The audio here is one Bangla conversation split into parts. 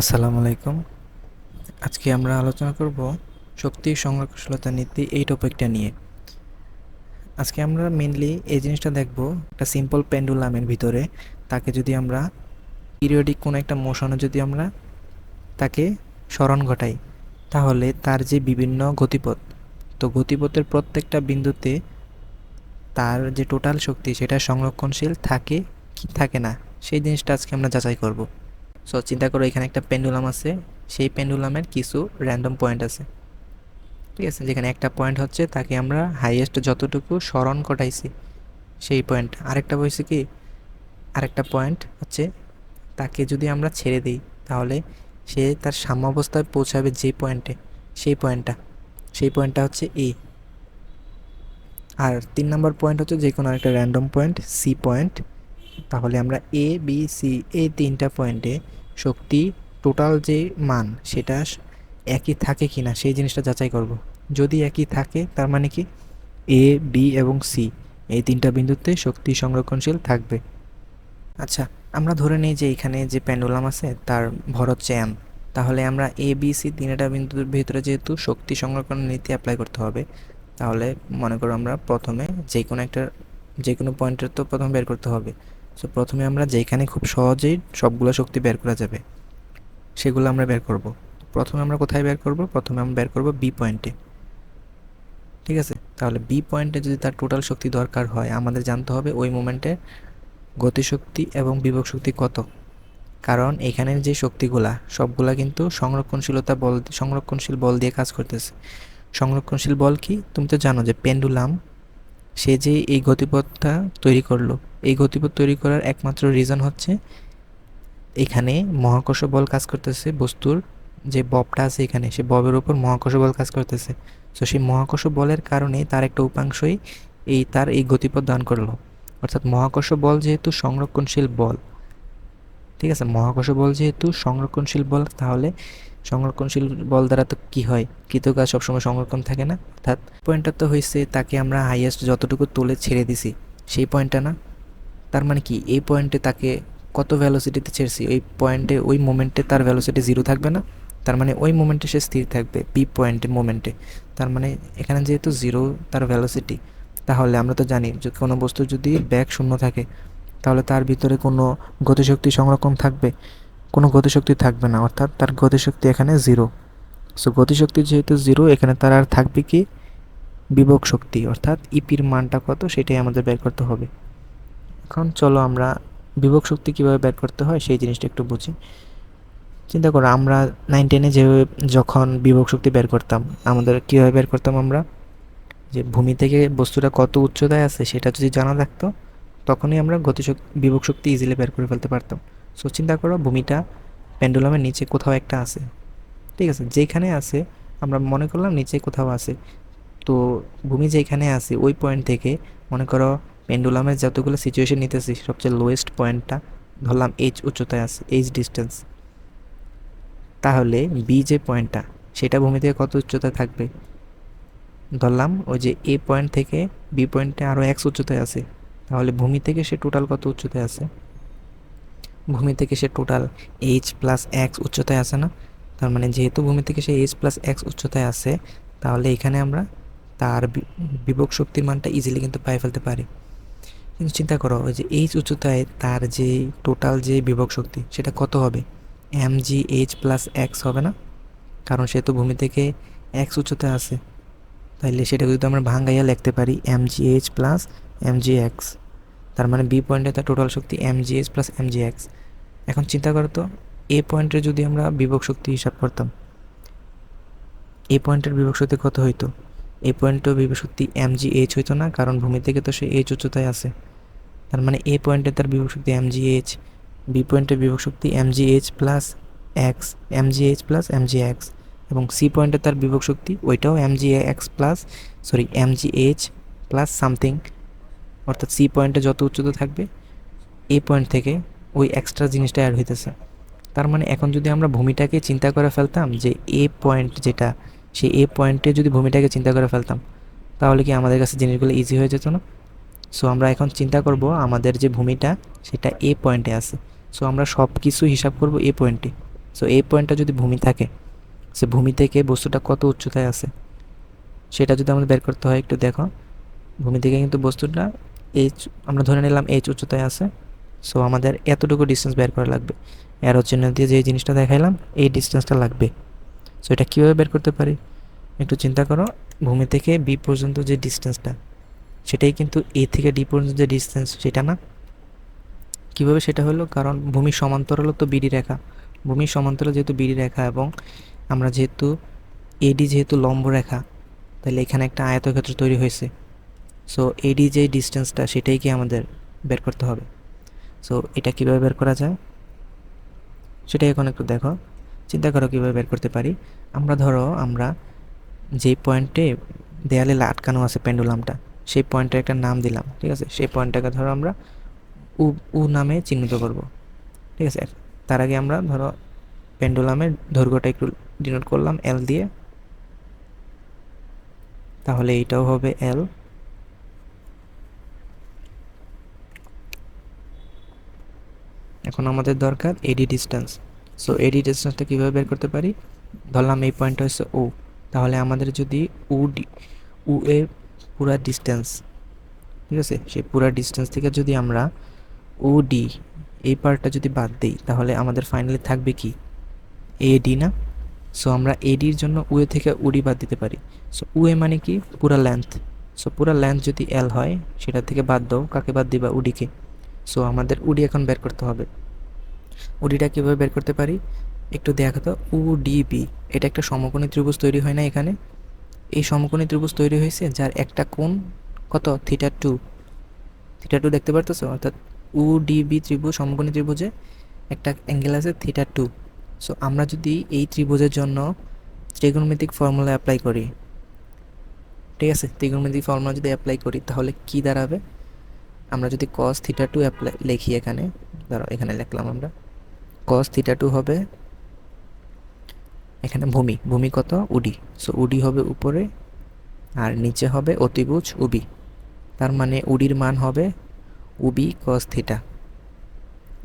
আসসালামু আলাইকুম। আজকে আমরা আলোচনা করব শক্তি সংরক্ষণশীলতা নীতি এই টপিকটা নিয়ে। আজকে আমরা মেনলি এই জিনিসটা দেখব একটা সিম্পল পেন্ডুলামের ভিতরে। তাকে যদি আমরা পিরিয়ডিক কোনো একটা মোশনে যদি আমরা তাকে স্মরণ ঘটাই, তাহলে তার যে বিভিন্ন গতিপথ, তো গতিপথের প্রত্যেকটা বিন্দুতে তার যে টোটাল শক্তি সেটা সংরক্ষণশীল থাকে কি থাকে না, সেই জিনিসটা আজকে আমরা যাচাই করব। সো চিন্তা করো, এখানে একটা পেন্ডুলাম আছে। সেই পেন্ডুলামের কিছু র্যান্ডম পয়েন্ট আছে। ঠিক আছে? যেখানে একটা পয়েন্ট হচ্ছে তাকে আমরা হাইয়েস্ট যতটুকু স্মরণ ঘটাইছি, সেই পয়েন্ট আরেকটা বলছে কি? আরেকটা পয়েন্ট হচ্ছে তাকে যদি আমরা ছেড়ে দিই, তাহলে সে তার সাম্যাবস্থায় পৌঁছাবে যে পয়েন্টে সেই পয়েন্টটা সেই পয়েন্টটা হচ্ছে এ আর তিন নম্বর পয়েন্ট হচ্ছে যে কোনো একটা র্যান্ডম পয়েন্ট সি পয়েন্ট তাহলে আমরা এ বি সি এই তিনটা পয়েন্টে শক্তি টোটাল যে মান, সেটা একই থাকে কি না সেই জিনিসটা যাচাই করব। যদি একই থাকে, তার মানে কি? এ বি এবং সি এই তিনটা বিন্দুতে শক্তি সংরক্ষণশীল থাকবে। আচ্ছা আমরা ধরে নিই যে এখানে যে প্যান্ডুলাম আছে, তার ভর হচ্ছে এম তাহলে আমরা এ বি সি তিনটা বিন্দুর ভিতরে যেহেতু শক্তি সংরক্ষণ নীতি অ্যাপ্লাই করতে হবে, তাহলে মনে করো আমরা প্রথমে যে কোনো একটা, যে কোনো পয়েন্টের তো প্রথমে বের করতে হবে। সো প্রথমে আমরা যেখানে খুব সহজেই সবগুলো শক্তি বের করা যাবে, সেগুলো আমরা বের করব। প্রথমে আমরা কোথায় বের করব? প্রথমে আমরা বের করব বি পয়েন্টে ঠিক আছে? তাহলে বি পয়েন্টে যদি তার টোটাল শক্তি দরকার হয়, আমাদের জানতে হবে ওই মোমেন্টে গতিশক্তি এবং বিভব শক্তি কত। কারণ এখানের যে শক্তিগুলা, সবগুলা কিন্তু সংরক্ষণশীলতা বল, সংরক্ষণশীল বল দিয়ে কাজ করতেছে। সংরক্ষণশীল বল কি? তুমি তো জানো যে পেন্ডুলাম সে যে এই গতিপথটা তৈরি করল এই গতিপথ তৈরি করার একমাত্র রিজন হচ্ছে এখানে মহাকর্ষ বল কাজ করতেছে বস্তুর যে ববটা আছে এখানে, সে ববের উপর মহাকর্ষ বল কাজ করতেছে। তো সেই মহাকর্ষ বলের কারণে তার একটা উপাংশই এই তার এই গতিপথ দান করল। অর্থাৎ মহাকর্ষ বল যেহেতু সংরক্ষণশীল বল, ঠিক আছে? মহাকর্ষ বল যেহেতু সংরক্ষণশীল বল, তাহলে সংরক্ষণশীল বল দ্বারা তো কী হয়? কৃতকাজ কাজ সবসময় সংরক্ষণ থাকে না। অর্থাৎ পয়েন্টটা তো হয়েছে তাকে আমরা হাইয়েস্ট যতটুকু তুলে ছেড়ে দিছি, সেই পয়েন্টটা না। তার মানে কি? এই পয়েন্টে তাকে কত ভ্যালোসিটিতে ছেড়েছি? ওই পয়েন্টে ওই মোমেন্টে তার ভ্যালোসিটি জিরো থাকবে না। তার মানে ওই মোমেন্টে সে স্থির থাকবে বি পয়েন্টের মোমেন্টে তার মানে এখানে যেহেতু জিরো তার ভ্যালোসিটি তাহলে আমরা তো জানি যে কোনো বস্তু যদি ব্যাগ শূন্য থাকে, তাহলে তার ভিতরে কোনো গতিশক্তি সংরক্ষণ থাকবে। কোনো গতিশক্তি থাকবে না, অর্থাৎ তার গতিশক্তি এখানে জিরো সো গতিশক্তি যেহেতু জিরো এখানে তার আর থাকবে কি? বিভব শক্তি, অর্থাৎ ইপির মানটা কত? সেটাই আমাদের বের করতে হবে। এখন চলো আমরা বিভব শক্তি কীভাবে বের করতে হয় সেই জিনিসটা একটু বুঝি। চিন্তা করো, আমরা নাইন টেনে যেভাবে যখন বিভব শক্তি বের করতাম, আমাদের কীভাবে বের করতাম আমরা? যে ভূমি থেকে বস্তুটা কত উচ্চতায় আছে সেটা যদি জানা থাকতো, তখনই আমরা গতিশক্তি বিভব শক্তি ইজিলি বের করে ফেলতে পারতাম। সো চিন্তা করো, ভূমিটা পেন্ডুলামের নিচে কোথাও একটা আছে। ঠিক আছে, যেখানে আছে, আমরা মনে করলাম নিচে কোথাও আছে। তো ভূমি যেখানে আছে, ওই পয়েন্ট থেকে মনে করো পেন্ডুলামের যতগুলো সিচুয়েশন নিতেছি, সবচেয়ে লোয়েস্ট পয়েন্টটা ধরলাম এইচ উচ্চতায় আছে এইচ ডিস্টেন্স তাহলে বি যে পয়েন্টটা সেটা ভূমি থেকে কত উচ্চতায় থাকবে? ধরলাম ওই যে এ পয়েন্ট থেকে বি পয়েন্টে আরও এক্স উচ্চতায় আছে, তাহলে ভূমি থেকে সে টোটাল কত উচ্চতায় আছে? ভূমি থেকে সে টোটাল এইচ প্লাস এক্স উচ্চতায় আছে না? তার মানে যেহেতু ভূমি থেকে সে এইচ প্লাস এক্স উচ্চতায় আছে, তাহলে এখানে আমরা তার বিভব শক্তির মানটা ইজিলি কিন্তু পাই ফেলতে পারি। কিন্তু চিন্তা করো, ওই যে এইচ উচ্চতায় তার যে টোটাল যে বিভব শক্তি, সেটা কত হবে? M G H plus X হবে না? কারণ সে তো ভূমি থেকে এক্স উচ্চতায় আছে। তাইলে সেটা যদি আমরা ভাঙ্গাইয়া লিখতে পারি M G H plus M G X তার মানে বি পয়েন্টে তার টোটাল শক্তি M G H plus M G X এখন চিন্তা করো তো এ পয়েন্টে যদি আমরা বিভব শক্তি হিসাব করতাম এ পয়েন্টের বিভব শক্তি কত হইতো? এ পয়েন্টেও বিভব শক্তি এম জি এইচ হইতো না, কারণ ভূমি থেকে তো সে এইচ উচ্চতায় আছে। তার মানে এ পয়েন্টে তার বিভব শক্তি এম জি এইচ বি পয়েন্টের বিভব শক্তি M G H plus X M G H plus M G X এবং সি পয়েন্টে তার বিভব শক্তি ওইটাও M G X plus sorry M G H plus something অর্থাৎ সি পয়েন্টে যত উচ্চতা থাকবে এ পয়েন্ট থেকে ওই এক্সট্রা জিনিসটা অ্যাড হইতেছে। তার মানে এখন যদি আমরা ভূমিটাকে চিন্তা করে ফেলতাম যে এ পয়েন্ট যেটা, সেই এ পয়েন্টে যদি ভূমিটাকে চিন্তা করে ফেলতাম, তাহলে কি আমাদের কাছে জিনিসগুলো ইজি হয়ে যেত না? সো আমরা এখন চিন্তা করব আমাদের যে ভূমিটা, সেটা এ পয়েন্টে আছে। সো আমরা সব কিছু হিসাব করব এ। পয়েন্টে সো এ পয়েন্টটা যদি ভূমি থাকে, সে ভূমি থেকে বস্তুটা কত উচ্চতায় আছে? সেটা যদি আমাদের বের করতে হয়, একটু দেখো। ভূমি থেকে কিন্তু বস্তুটা এইচ আমরা ধরে নিলাম এইচ উচ্চতায় আছে। সো আমাদের এতটুকু ডিস্টেন্স বের করা লাগবে। এর চিহ্ন দিয়ে যে জিনিসটা দেখাইলাম, এই ডিস্টেন্সটা লাগবে। সো এটা কীভাবে বের করতে পারি? একটু চিন্তা করো। ভূমি থেকে বি পর্যন্ত যে ডিস্টেন্সটা সেটাই কিন্তু এ থেকে ডি পর্যন্ত যে ডিস্টেন্স সেটা না। কীভাবে সেটা হলো? কারণ ভূমির সমান্তরাল তো বিডি রেখা। ভূমি সমান্তরাল যেহেতু বিডি রেখা এবং আমরা যেহেতু এডি যেহেতু লম্ব রেখা, তাহলে এখানে একটা আয়তক্ষেত্র তৈরি হয়েছে। সো এডি যে ডিস্টেন্সটা সেটাই কি আমাদের বের করতে হবে। সো এটা কীভাবে বের করা যায়? সেটাই এখন একটু দেখো। চিন্তা করো কীভাবে বের করতে পারি। আমরা ধরো আমরা যেই পয়েন্টে দেয়ালে আটকানো আছে পেন্ডুলামটা সেই পয়েন্টের একটা নাম দিলাম, ঠিক আছে? সেই পয়েন্টটাকে ধরো আমরা উ উ নামে চিহ্নিত করব, ঠিক আছে? তার আগে আমরা ধরো পেন্ডুলামের দৈর্ঘ্যটা একটু ডিনোট করলাম এল দিয়ে। তাহলে এইটাও হবে এল এখন আমাদের দরকার এডি ডিস্টেন্স সো এডি ডিস্টেন্সটা কীভাবে বের করতে পারি? ধরলাম এই পয়েন্টটা হচ্ছে ও তাহলে আমাদের যদি উ ডি উ এর পুরা ডিস্টেন্স ঠিক আছে? সেই পুরা ডিস্টেন্স থেকে যদি আমরা ও ডি এই পার্টটা যদি বাদ দিই, তাহলে আমাদের ফাইনালি থাকবে কি? এ ডি না? সো আমরা এডির জন্য উয়ে থেকে উডি বাদ দিতে পারি। সো উয়ে মানে কি? পুরা লেন্থ সো পুরা লেন্থ যদি এল হয়, সেটা থেকে বাদ দাও। কাকে বাদ দিবা? উডিকে সো আমাদের উডি এখন বের করতে হবে। উডিটা কীভাবে বের করতে পারি? একটু দেখা তো ইউডিবি এটা একটা সমকোণী ত্রিভুজ তৈরি হয় না এখানে? এই সমকোণী ত্রিভুজ তৈরি হয়েছে, যার একটা কোণ কত? থিটা টু থিটা টু দেখতে পারতেছো? অর্থাৎ ইউডিবি ত্রিভুজ, সমকোণী ত্রিভুজে একটা অ্যাঙ্গেল আছে থিটা টু সো আমরা যদি এই ত্রিভুজের জন্য ত্রিগোণমিতিক ফর্মুলা অ্যাপ্লাই করি, ঠিক আছে? ত্রিগোণমিতিক ফর্মুলা যদি অ্যাপ্লাই করি, তাহলে কি দাঁড়াবে? আমরা যদি কস থিটা টু অ্যাপ্লাই লিখি এখানে ধরো এখানে লিখলাম আমরা। কস থিটা টু হবে এখানে ভূমি ভূমি কত? উডি। সো উডি হবে উপরে আর নিচে হবে অতিভুজ উবি। তার মানে উডির মান হবে OB cos theta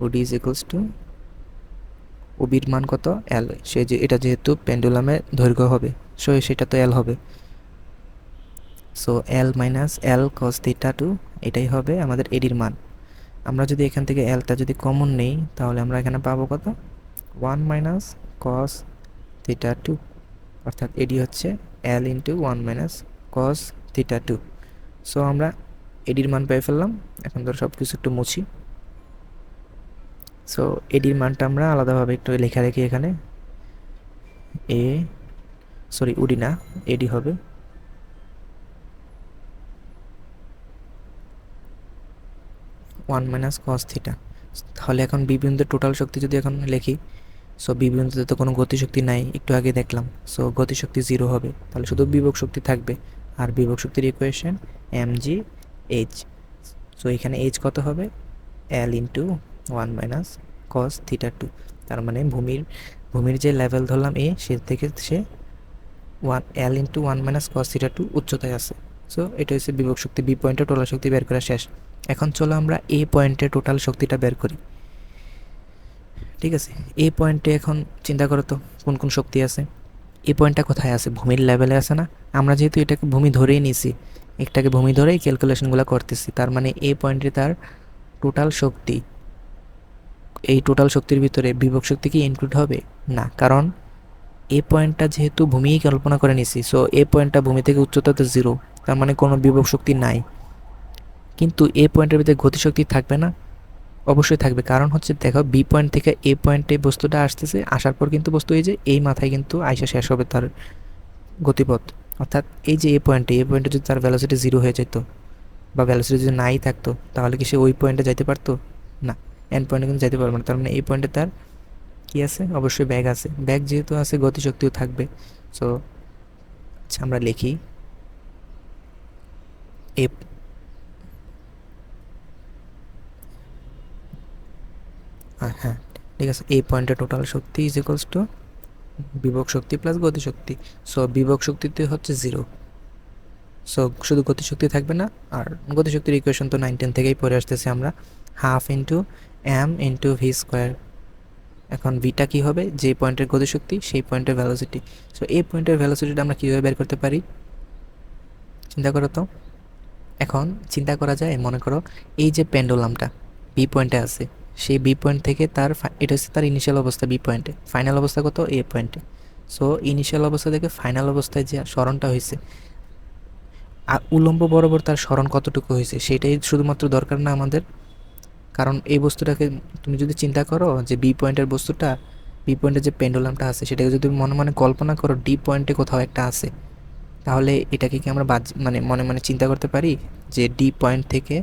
OD is equals to উবির মান কত? এল সে যে, এটা যেহেতু পেন্ডুলামের দৈর্ঘ্য হবে সো সেটা তো এল হবে। So L minus L cos theta two এটাই হবে আমাদের এডির মান। আমরা যদি এখান থেকে এলটা যদি কমন নেই, তাহলে আমরা এখানে পাবো কত? One minus cos theta two অর্থাৎ এডি হচ্ছে L into one minus cos theta two so আমরা এডির মান পেয়ে ফেললাম। এখন ধর সব কিছু একটু মুছি। সো এডির মানটা আমরা আলাদাভাবে একটু লেখা রেখি এখানে। এ সরি উডি না এডি হবে। ওয়ান মাইনাস কস থিটা তাহলে এখন বিবিন্দুর টোটাল শক্তি যদি এখন লিখি সো বিবিন্দুতে তো কোনো গতিশক্তি নাই, একটু আগে দেখলাম। সো গতিশক্তি জিরো হবে। তাহলে শুধু বিভব শক্তি থাকবে। আর বিভব শক্তির equation M G H so এখানে এইচ কত হবে? L into one minus cos theta two তার মানে ভূমির ভূমির যে লেভেল ধরলাম এ সে থেকে সে one L into one minus cos theta two উচ্চতায় আছে। সো এটা হচ্ছে বিভব শক্তি বি পয়েন্টে টোটাল শক্তি বের করা শেষ। এখন চলো আমরা এ পয়েন্টে টোটাল শক্তিটা বের করি। ঠিক আছে, এই পয়েন্টে এখন চিন্তা করো তো, কোন কোন শক্তি আছে? এই পয়েন্টটা কোথায় আছে? ভূমির লেভেলে আছে না? আমরা যেহেতু এটাকে ভূমি ধরেই নিছি, একটাকে ভূমি ধরেই ক্যালকুলেশনগুলো করতেছি, তার মানে এই পয়েন্টে তার টোটাল শক্তি, এই টোটাল শক্তির ভিতরে বিভব শক্তি কি ইনক্লুড হবে? না, কারণ এ পয়েন্টটা যেহেতু ভূমিই কল্পনা করে নিছি সো এ পয়েন্টটা ভূমি থেকে উচ্চতাতে জিরো তার মানে কোনো বিভব শক্তি নাই। কিন্তু এ পয়েন্টের ভিতরে গতিশক্তি থাকবে না অবশ্যই থাকবে। কারণ হচ্ছে দেখো বি পয়েন্ট থেকে এ পয়েন্টে বস্তুটা আসতেছে, আসার পর কিন্তু বস্তু এই যে, এই মাথায় কিন্তু আইসা শেষ হবে তার গতিপথ। অর্থাৎ এই যে এ পয়েন্টে এ পয়েন্টে যদি তার ভ্যালোসিটি জিরো হয়ে যেত বা ভ্যালোসিটি যদি নাই থাকতো, তাহলে কি সে ওই পয়েন্টে যাইতে পারতো? না। এন পয়েন্টে কিন্তু যাইতে পারবে না। তার মানে এই পয়েন্টে তার কী আছে? অবশ্যই ব্যাগ আছে। ব্যাগ যেহেতু আছে, গতিশক্তিও থাকবে। সো আচ্ছা আমরা লিখি। এ হ্যাঁ ঠিক আছে এই পয়েন্টে টোটাল শক্তি ইজ ইকুয়ালস টু বিভব শক্তি প্লাস গতিশক্তি সো বিভব শক্তিতে হচ্ছে জিরো সো শুধু গতিশক্তি থাকবে না, আর গতিশক্তির ইকুয়েশন তো নাইন টেন থেকেই পড়ে আসতেছে আমরা। Half into M into V square এখন ভিটা কী হবে? যে পয়েন্টের গতিশক্তি সেই পয়েন্টের ভ্যালোসিটি সো এই পয়েন্টের ভ্যালোসিটিটা আমরা কীভাবে বের করতে পারি? চিন্তা করো তো। এখন চিন্তা করা যায়, মনে করো, এই যে পেন্ডুলামটা বি পয়েন্টে আছে সেই বি পয়েন্ট থেকে তার এটা হচ্ছে তার ইনিশিয়াল অবস্থা বি পয়েন্টে ফাইনাল অবস্থা কত? এ। পয়েন্টে সো ইনিশিয়াল অবস্থা থেকে ফাইনাল অবস্থায় যে স্মরণটা হয়েছে উলম্ব বরাবর তার স্মরণ কতটুকু হয়েছে, সেটাই শুধুমাত্র দরকার না আমাদের। কারণ এই বস্তুটাকে তুমি যদি চিন্তা করো যে বি পয়েন্টের বস্তুটা বি পয়েন্টের যে পেন্ডুলামটা আছে, সেটাকে যদি মনে মনে কল্পনা করো ডি পয়েন্টে কোথাও একটা আছে, তাহলে এটাকে কি আমরা বাজ মানে মনে মনে চিন্তা করতে পারি যে ডি পয়েন্ট থেকে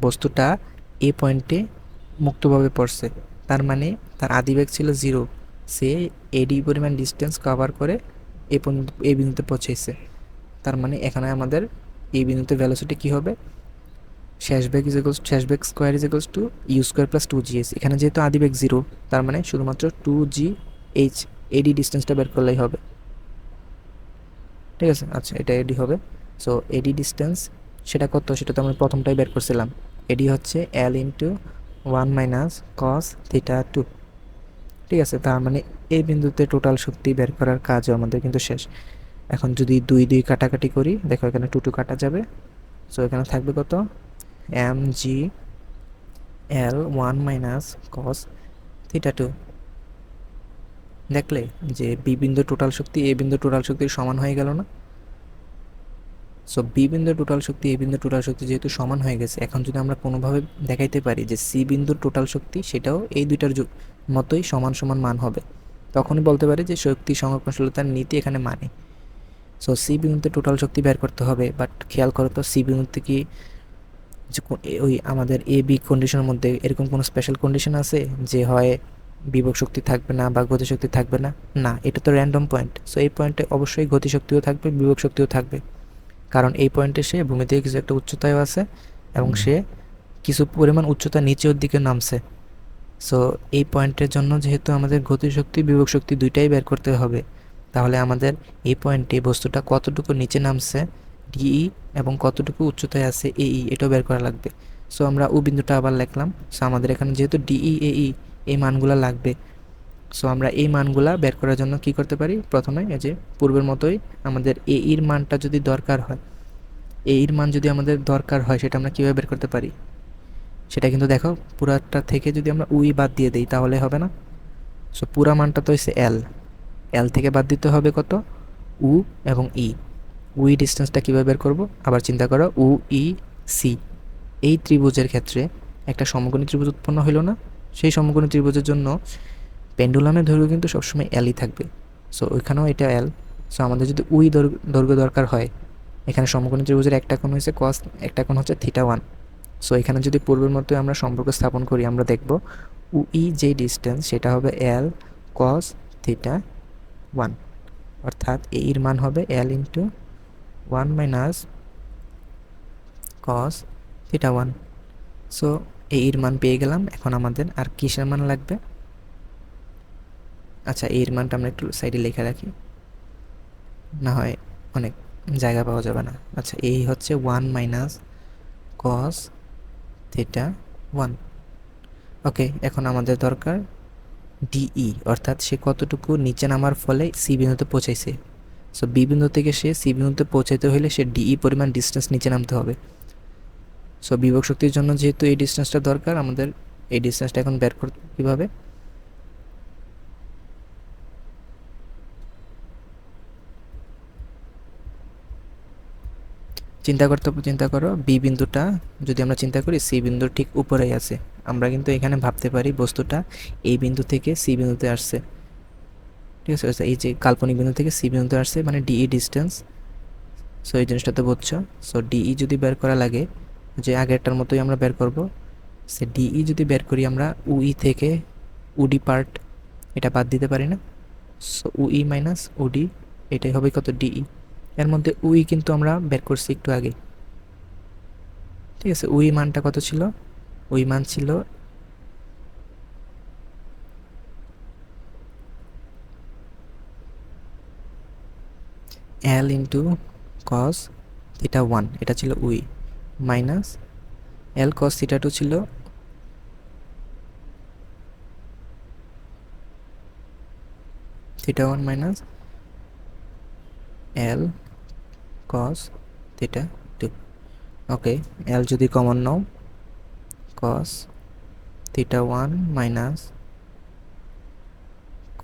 বস্তুটা এ পয়েন্টে মুক্তভাবে পড়ছে। তার মানে তার আদিবেগ ছিল জিরো সে এডি পরিমাণ ডিস্টেন্স কভার করে এ পর্যন্ত এই বিন্দুতে পৌঁছেছে। তার মানে এখানে আমাদের এই বিন্দুতে ভ্যালোসিটি কী হবে? শেষ বেগ ইজ ইকলস শেষ বেগ square is equals to U square plus two G S এখানে যেহেতু আদিবেগ জিরো তার মানে শুধুমাত্র টু জি এইচ এডি ডিস্টেন্সটা বের করলেই হবে। ঠিক আছে? আচ্ছা এটা এডি হবে। সো এডি ডিস্টেন্স সেটা কত? সেটা তো আমরা প্রথমটাই বের করছিলাম। এডি হচ্ছে L into one minus cos theta two ঠিক আছে, তার মানে এই বিন্দুতে টোটাল শক্তি বের করার কাজও আমাদের কিন্তু শেষ। এখন যদি দুই দুই কাটাকাটি করি, দেখো এখানে টু টু কাটা যাবে। সো এখানে থাকবে কত? M G L one minus cos theta two দেখলে যে বি বিন্দু টোটাল শক্তি, এ বিন্দু টোটাল শক্তির সমান হয়ে গেল না? সো বি বিন্দু টোটাল শক্তি এ বিন্দু টোটাল শক্তি যেহেতু সমান হয়ে গেছে, এখন যদি আমরা কোনোভাবে দেখাইতে পারি যে সি বিন্দুর টোটাল শক্তি, সেটাও এই দুইটার মতোই সমান সমান মান হবে। তখনই বলতে পারি যে শক্তি সংরক্ষণশীলতার নীতি এখানে মানে। সো সি বিন্দুতে টোটাল শক্তি বের করতে হবে বাট খেয়াল করো তো সি বিন্দুতে কি ওই আমাদের এ বি কন্ডিশনের মধ্যে এরকম কোনো স্পেশাল কন্ডিশন আছে যে হয় বিভব শক্তি থাকবে না বা গতিশক্তি থাকবে না? না, এটা তো র্যান্ডম পয়েন্ট সো এই পয়েন্টে অবশ্যই গতিশক্তিও থাকবে, বিভব শক্তিও থাকবে। কারণ এই পয়েন্টে সে ভূমি থেকে কিছু একটা উচ্চতায় আছে এবং সে কিছু পরিমাণ উচ্চতা নিচের দিকে নামছে। সো এই পয়েন্টের জন্য যেহেতু আমাদের গতিশক্তি বিভব শক্তি দুইটাই বের করতে হবে তাহলে আমাদের এই পয়েন্টে বস্তুটা কতটুকু নিচে নামছে ডিই এবং কতটুকু উচ্চতায় আছে এই এটাও বের করা লাগবে। সো আমরা ও বিন্দুটা আবার লিখলাম। সো আমাদের এখানে যেহেতু ডিই এই এই মানগুলা লাগবে। সো আমরা এই মানগুলা বের করার জন্য কি করতে পারি? প্রথমে এই যে পূর্বের মতোই আমাদের এ ইর মানটা যদি দরকার হয়, এ ইর মান যদি আমাদের দরকার হয়, সেটা আমরা কীভাবে বের করতে পারি? সেটা কিন্তু দেখো, পুরাটা থেকে যদি আমরা উই বাদ দিয়ে দিই, তাহলে হবে না। সো পুরা মানটা তো হচ্ছে এল এল থেকে বাদ দিতে হবে কত? উ এবং ই। উই ডিস্টেন্সটা কীভাবে বের করব? আবার চিন্তা করো, উ, ই, সি। এই ত্রিভুজের ক্ষেত্রে একটা সমকোণী ত্রিভুজ উৎপন্ন হইল না? সেই সমকোণী ত্রিভুজের জন্য পেন্ডুলামের দৈর্ঘ্য কিন্তু সবসময় এলই থাকবে। সো ওইখানেও এটা এল সো আমাদের যদি উই দৈর্ঘ্য দরকার হয়, এখানে সমকোণী ত্রিভুজের একটা কোণ হয়েছে কস একটা কোণ হচ্ছে থিটা ওয়ান সো এখানে যদি পূর্বের মতো আমরা সম্পর্ক স্থাপন করি, আমরা দেখব উই যে ডিস্টেন্স সেটা হবে এল কস থিটা ওয়ান অর্থাৎ এর মান হবে L into one minus cos theta one so এর মান পেয়ে গেলাম। এখন আমাদের আর কিসের মান লাগবে? আচ্ছা এর মানটা আমরা একটু সাইডে লেখা রাখি। না হয় অনেক জায়গা পাওয়া যাবে না। আচ্ছা এই হচ্ছে one minus cos theta one okay এখন আমাদের দরকার ডিই অর্থাৎ সে কতটুকু নিচে নামার ফলে সি বিন্দুতে পৌঁছাইছে। সো বি বিন্দু থেকে সে সি বিন্দুতে পৌঁছাইতে হলে সে ডিই পরিমাণ ডিস্টেন্স নিচে নামতে হবে। সো বিভব শক্তির জন্য যেহেতু এই ডিস্টেন্সটা দরকার, আমাদের এই ডিস্টেন্সটা এখন বের করতে কীভাবে? চিন্তা করতে চিন্তা করো বি বিন্দুটা যদি আমরা চিন্তা করি সি বিন্দুর ঠিক উপরেই আছে। আমরা কিন্তু এখানে ভাবতে পারি বস্তুটা এই বিন্দু থেকে সি বিন্দুতে আসছে। ঠিক আছে? এই যে কাল্পনিক বিন্দু থেকে সি বিন্দুতে আসছে মানে ডিই ডিস্টেন্স সো এই জিনিসটা তো বুঝছ সো ডিই যদি বের করা লাগে, যে আগেরটার মতোই আমরা বের করব। সে ডিই যদি বের করি, আমরা উই থেকে উডি পার্ট এটা বাদ দিতে পারি না। সো উই মাইনাস উডি এটাই হবে কত ডিই এর মধ্যে উই কিন্তু আমরা বের করছি একটু আগে। ঠিক আছে, উই মানটা কত ছিল? উই মান ছিল L into cos theta one এটা ছিল we. Minus L cos theta two ছিল theta one minus L cos theta two okay L যদি common now cos theta one minus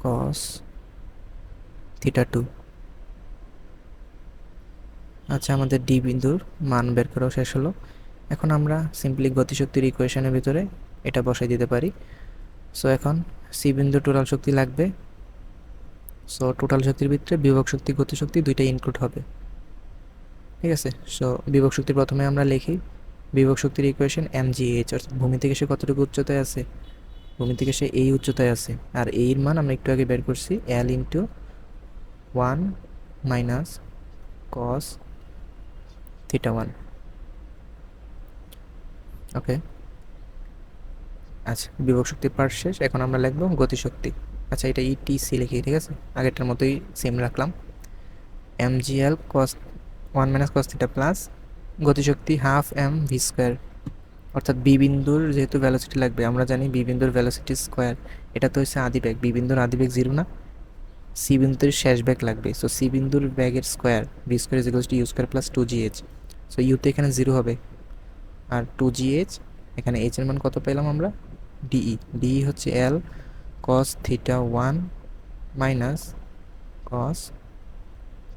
cos theta two আচ্ছা আমাদের ডি বিন্দুর মান বের করাও শেষ হলো। এখন আমরা সিম্পলি গতিশক্তির ইকুয়েশনের ভিতরে এটা বসাই দিতে পারি। সো এখন সি বিন্দু টোটাল শক্তি লাগবে। সো টোটাল শক্তির ভিতরে বিভব শক্তি, গতিশক্তি দুইটাই ইনক্লুড হবে। ঠিক আছে? সো বিভব শক্তি প্রথমে আমরা লিখি। বিভব শক্তির ইকুয়েশন এম জি এইচ অর্থাৎ ভূমি থেকে সে কতটুকু উচ্চতায় আছে? ভূমি থেকে সে এই উচ্চতায় আছে। আর এর মান আমরা একটু আগে বের করছি। L into one minus cos theta one okay আচ্ছা বিভব শক্তির পার্ট শেষ। এখন আমরা লিখব গতিশক্তি। আচ্ছা এটা ইটিসি লিখি, ঠিক আছে? আগেরটার মতোই সেম রাখলাম। M G L cos one minus cos theta plus গতিশক্তি হাফ এম ভি স্কোয়ার অর্থাৎ বি বিন্দুর যেহেতু ভ্যালোসিটি লাগবে, আমরা জানি বি বিন্দুর ভ্যালোসিটি স্কোয়ার এটা তো হচ্ছে আদি ব্যাগ বি বিন্দুর আদি ব্যাগ জিরো না? সি বিন্দুর শেষ ব্যাগ লাগবে। সো সি বিন্দুর ব্যাগের square B square is equals to U square plus two G H so ইউতে এখানে জিরো হবে। আর টু জি এইচ এখানে এইচ এর মান কত পেলাম আমরা? ডিই ডিই হচ্ছে L cos theta one minus cos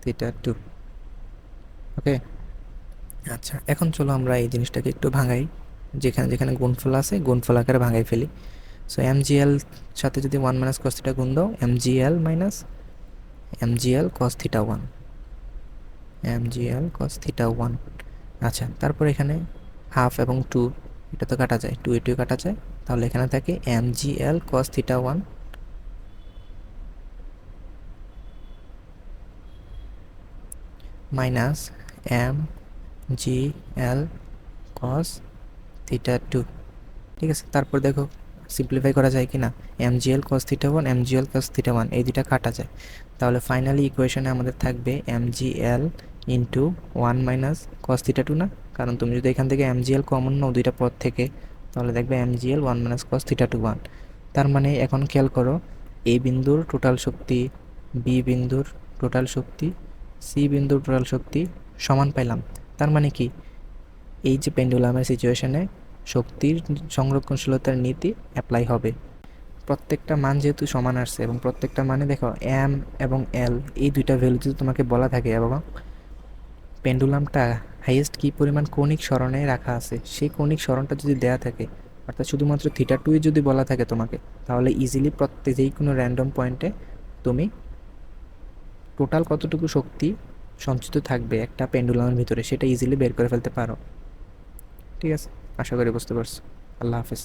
theta two okay? আচ্ছা এখন চলো আমরা এই জিনিসটাকে একটু ভাঙাই। যেখানে যেখানে গুণফল আছে, গুণফল আকারে ভাঙাই ফেলি। সো এম সাথে যদি ওয়ান মাইনাস কস থিটা গুণ দাও M GL minus M GL cos theta one M GL cos theta one আচ্ছা তারপর এখানে হাফ এবং টু এটা তো কাটা যায়। টু এ টু কাটা যায়। তাহলে এখানে থাকে M G L cos theta one minus M, G, L, cos, theta two. ঠিক আছে? তারপর দেখো সিম্পলিফাই করা যায় কি না M, G, L, cos, theta one, M, G, L, cos, theta one, এই দুটা কাটা যায়। তাহলে ফাইনালি ইকুয়েশনে আমাদের থাকবে M, G, L into one minus cos theta two না? কারণ তুমি যদি এখান থেকে এম, জি, এল কমন নাও দুইটা পদ থেকে, তাহলে দেখবে M, G, L one minus cos theta two one. তার মানে এখন খেয়াল করো, এ বিন্দুর টোটাল শক্তি, বি বিন্দুর টোটাল শক্তি, সি বিন্দুর টোটাল শক্তি সমান পাইলাম। তার মানে কি? এই যে পেন্ডুলামের সিচুয়েশনে শক্তির সংরক্ষণশীলতার নীতি অ্যাপ্লাই হবে। প্রত্যেকটা মান যেহেতু সমান আসছে এবং প্রত্যেকটা মানে দেখো এম এবং এল এই দুইটা ভ্যালু যদি তোমাকে বলা থাকে এবং পেন্ডুলামটা হাইয়েস্ট কী পরিমাণ কৌণিক স্মরণে রাখা আছে? সেই কৌণিক স্মরণটা যদি দেয়া থাকে, অর্থাৎ শুধুমাত্র থিটা টুই যদি বলা থাকে তোমাকে, তাহলে ইজিলি প্রত্যেক যেই কোনো র্যান্ডম পয়েন্টে তুমি টোটাল কতটুকু শক্তি সঞ্চিত থাকবে একটা পেন্ডুলামের ভিতরে, সেটা ইজিলি বের করে ফেলতে পারো। ঠিক আছে? আশা করি বুঝতে পারছ। আল্লাহ হাফেজ।